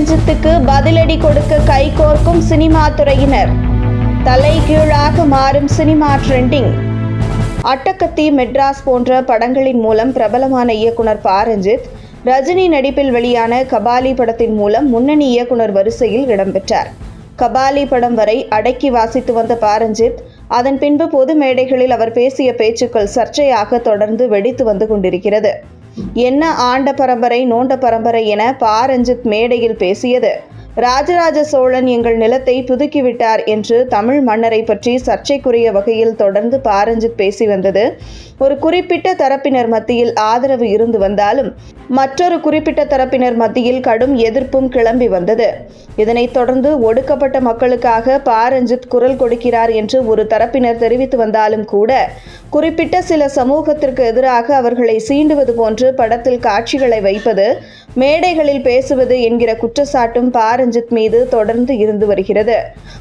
ரஞ்சித்துக்கு பதிலடி கொடுக்க கைகோர்க்கும் சினிமா துறையினர். தலைகீழாக மாறும் சினிமா ட்ரெண்டிங் அட்டக்கத்தி மெட்ராஸ் போன்ற படங்களின் மூலம் பிரபலமான இயக்குனர் பாரஞ்சித் ரஜினி நடிப்பில் வெளியான கபாலி படத்தின் மூலம் முன்னணி இயக்குனர் வரிசையில் இடம்பெற்றார். கபாலி படம் வரை அடக்கி வாசித்து வந்த பாரஞ்சித் அதன் பின்பு பொது மேடைகளில் அவர் பேசிய பேச்சுக்கள் சர்ச்சையாக தொடர்ந்து வெடித்து வந்து கொண்டிருக்கிறது. என்ன ஆண்ட பரம்பரை நோண்ட பரம்பரை என ப ரஞ்சித் மேடையில் பேசியது. ராஜராஜ சோழன் எங்கள் நிலத்தை புதுக்கிவிட்டார் என்று தமிழ் மன்னரை பற்றி சர்ச்சைக்குரிய வகையில் தொடர்ந்து பாரஞ்சித் பேசி வந்தது. ஒரு குறிப்பிட்ட தரப்பினர் மத்தியில் ஆதரவு இருந்து வந்தாலும் மற்றொரு குறிப்பிட்ட தரப்பினர் மத்தியில் கடும் எதிர்ப்பும் கிளம்பி வந்தது. இதனைத் தொடர்ந்து ஒடுக்கப்பட்ட மக்களுக்காக பாரஞ்சித் குரல் கொடுக்கிறார் என்று ஒரு தரப்பினர் தெரிவித்து வந்தாலும் கூட குறிப்பிட்ட சில சமூகத்திற்கு எதிராக அவர்களை சீண்டுவது போன்று படத்தில் காட்சிகளை வைப்பது மேடைகளில் பேசுவது என்கிற குற்றச்சாட்டும் பாரஞ்சித் மீது தொடர்ந்து இருந்து வருகிறது.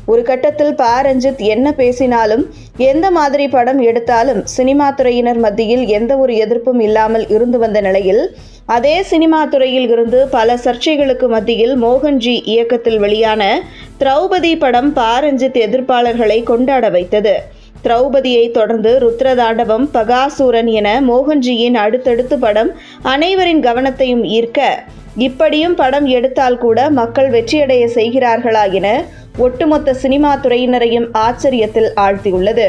ஒரு கட்டத்தில் பாரஞ்சித் என்ன பேசினாலும் எந்த மாதிரி படம் எடுத்தாலும் சினிமா துறையினர் மத்தியில் எந்த ஒரு எதிர்ப்பும் இல்லாமல் இருந்து வந்த நிலையில் அதே சினிமா துறையில் இருந்து பல சர்ச்சைகளுக்கு மத்தியில் மோகன்ஜி இயக்கத்தில் வெளியான திரௌபதி படம் பாரஞ்சித் எதிர்ப்பாளர்களை கொண்டாட வைத்தது. திரௌபதியை தொடர்ந்து ருத்ரதாண்டவம் பகாசூரன் என மோகன்ஜியின் அடுத்தடுத்து படம் அனைவரின் கவனத்தையும் ஈர்க்க இப்படியும் படம் எடுத்தால் கூட மக்கள் வெற்றியடைய செய்கிறார்களா என ஒட்டுமொத்த சினிமா துறையினரையும் ஆச்சரியத்தில் ஆழ்த்தியுள்ளது.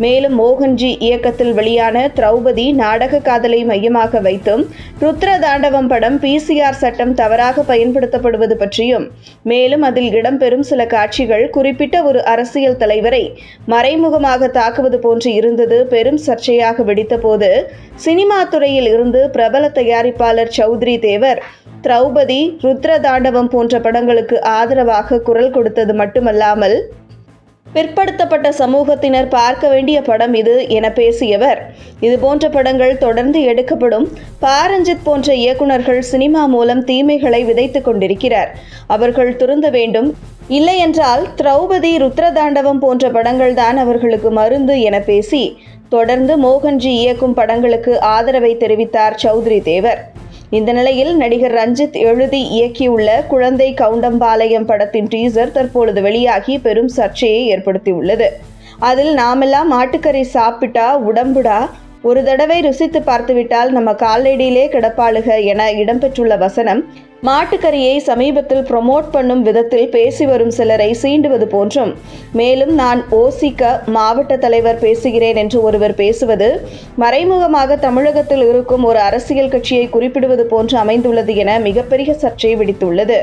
மேலும் மோகன்ஜி இயக்கத்தில் வெளியான திரௌபதி நாடக காதலை மையமாக வைத்தும் ருத்ர தாண்டவம் படம் பிசிஆர் சட்டம் தவறாக பயன்படுத்தப்படுவது பற்றியும் மேலும் அதில் இடம்பெறும் சில காட்சிகள் குறிப்பிட்ட ஒரு அரசியல் தலைவரை மறைமுகமாக தாக்குவது போன்று இருந்தது பெரும் சர்ச்சையாக வெடித்தபோது சினிமா துறையில் இருந்து பிரபல தயாரிப்பாளர் சௌத்ரி தேவர் திரௌபதி ருத்ர தாண்டவம் போன்ற படங்களுக்கு ஆதரவாக குரல் கொடுத்தது மட்டுமல்லாமல் பிற்படுத்தப்பட்ட சமூகத்தினர் பார்க்க வேண்டிய படம் இது என பேசியவர். இது போன்ற படங்கள் தொடர்ந்து எடுக்கப்படும். பாரஞ்சித் போன்ற இயக்குனர்கள் சினிமா மூலம் தீமைகளை விதைத்துக் கொண்டிருக்கிறார். அவர்கள் திருந்த வேண்டும். இல்லையென்றால் திரௌபதி ருத்ரதாண்டவம் போன்ற படங்கள் தான் அவர்களுக்கு மருந்து என பேசி தொடர்ந்து மோகன்ஜி இயக்கும் படங்களுக்கு ஆதரவை தெரிவித்தார் சௌத்ரி தேவர். இந்த நிலையில் நடிகர் ரஞ்சித் எழுதி இயக்கியுள்ள குழந்தை கவுண்டம்பாளையம் படத்தின் டீசர் தற்பொழுது வெளியாகி பெரும் சர்ச்சையை ஏற்படுத்தியுள்ளது. அதில் நாமெல்லாம் மாட்டுக்கறி சாப்பிட்டா உடம்புடா ஒரு தடவை ருசித்து பார்த்துவிட்டால் நம்ம காலடியிலே கிடப்பாளுக என இடம்பெற்றுள்ள வசனம் மாட்டுக்கறியை சமீபத்தில் ப்ரொமோட் பண்ணும் விதத்தில் பேசி வரும் சிலரை சீண்டுவது போன்றும். மேலும் நான் ஓசிக்க மாவட்ட தலைவர் பேசுகிறேன் என்று ஒருவர் பேசுவது மறைமுகமாக தமிழகத்தில் இருக்கும் ஒரு அரசியல் கட்சியை குறிப்பிடுவது போன்று அமைந்துள்ளது என மிகப்பெரிய சர்ச்சை விடுத்துள்ளது.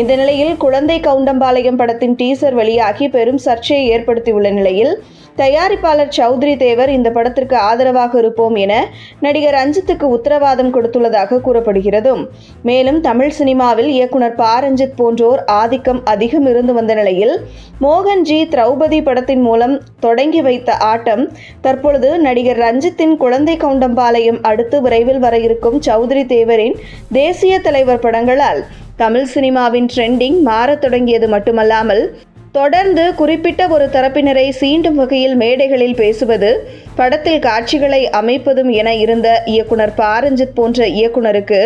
இந்த நிலையில் குழந்தை கவுண்டம்பாளையம் படத்தின் டீசர் வெளியாகி பெரும் சர்ச்சையை ஏற்படுத்தியுள்ள நிலையில் தயாரிப்பாளர் சௌத்ரி தேவர் இந்த படத்திற்கு ஆதரவாக இருப்போம் என நடிகர் ரஞ்சித்துக்கு உத்தரவாதம் கொடுத்துள்ளதாக கூறப்படுகிறதும். மேலும் தமிழ் சினிமாவில் இயக்குனர் ப ரஞ்சித் போன்றோர் ஆதிக்கம் அதிகம் இருந்து வந்த நிலையில் மோகன்ஜி திரௌபதி படத்தின் மூலம் தொடங்கி வைத்த ஆட்டம் தற்பொழுது நடிகர் ரஞ்சித்தின் குழந்தை கவுண்டம்பாளையம் அடுத்து விரைவில் வர இருக்கும் சௌத்ரி தேவரின் தேசிய தலைவர் படங்களால் தமிழ் சினிமாவின் ட்ரெண்டிங் மாறத் தொடங்கியது மட்டுமல்லாமல் தொடர்ந்து குறிப்பிட்ட ஒரு தரப்பினரை சீண்டும் வகையில் மேடைகளில் பேசுவது படத்தில் காட்சிகளை அமைப்பதும் என இருந்த இயக்குனர் பாரஞ்சித் போன்ற இயக்குனருக்கு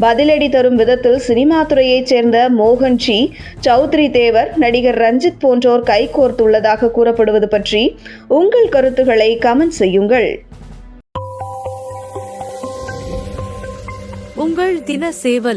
பதிலடி தரும் விதத்தில் சினிமா துறையைச் சேர்ந்த மோகன்ஜி சௌத்ரி தேவர் நடிகர் ரஞ்சித் போன்றோர் கைகோர்த்துள்ளதாக கூறப்படுவது பற்றி உங்கள் கருத்துக்களை கமெண்ட் செய்யுங்கள். உங்கள் தின சேவல்.